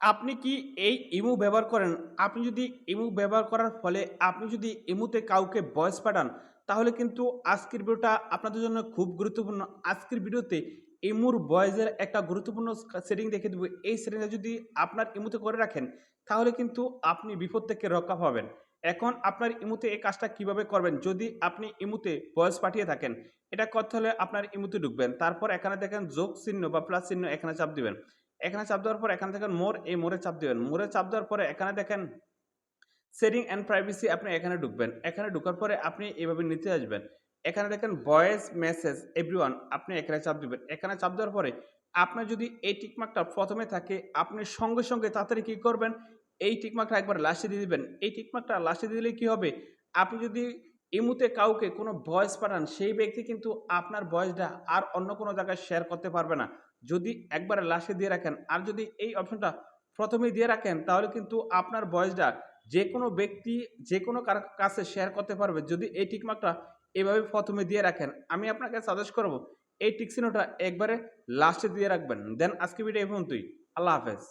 আপনি কি এই ইমো ব্যবহার করেন? আপনি যদি ইমো ব্যবহার করার ফলে আপনি যদি ইমোতে কাউকে ভয়েস পাঠান, তাহলে কিন্তু আজকের ভিডিওটা আপনাদের জন্য খুব গুরুত্বপূর্ণ। আজকের ভিডিওতে ইমুর ভয়েসের একটা গুরুত্বপূর্ণ সেটিং দেখিয়ে দেব। এই সেটিংটা যদি আপনার ইমুতে করে রাখেন, তাহলে কিন্তু আপনি বিপদ থেকে রক্ষা পাবেন। এখন আপনার ইমুতে এই কাজটা কীভাবে করবেন? যদি আপনি ইমুতে ভয়েস পাঠিয়ে থাকেন, এটা করতে হলে আপনার ইমুতে ঢুকবেন। তারপর এখানে দেখেন যোগ চিহ্ন বা প্লাস চিহ্ন এখানে চাপ দিবেন। এখানে চাপ দেওয়ার পর এখানে দেখেন মোর, এই মোরে চাপ দেবেন মোরে চাপ দেওয়ার পরে এখানে দেখেন সেটিং অ্যান্ড প্রাইভেসি আপনি এখানে ঢুকবেন। এখানে ঢোকার পরে আপনি এভাবে নিচে আসবেন। এখানে দেখেন ভয়েস মেসেজ এভরিওয়ান আপনি এখানে চাপ দিবেন। এখানে চাপ দেওয়ার পরে আপনার যদি এই টিকমার্কটা প্রথমে থাকে আপনি সঙ্গে, সঙ্গে তাড়াতাড়ি কী করবেন? এই টিক মার্কটা একবার লাস্টে দিয়ে দিবেন। এই টিক মার্কটা লাস্টে দিলে কি হবে? আপনি যদি ইমোতে কাউকে কোনো ভয়েস পাঠান, সেই ব্যক্তি কিন্তু আপনার ভয়েসটা আর অন্য কোনো জায়গায় শেয়ার করতে পারবে না। যদি একবারে লাশে দিয়ে রাখেন। আর যদি এই অপশনটা ১ম এই দিয়ে রাখেন, তাহলে কিন্তু আপনার ভয়েসটা যেকোনো ব্যক্তি যেকোনো কারও কাছে শেয়ার করতে পারবে। যদি এই টিকমার্কটা এভাবে প্রথমে দিয়ে রাখেন। আমি আপনাকে সাজেস্ট করব এই টিক চিহ্নটা একবারে লাস্টে দিয়ে রাখবেন। দেন আজকের ভিডিও এই পর্যন্তই। আল্লাহ হাফেজ।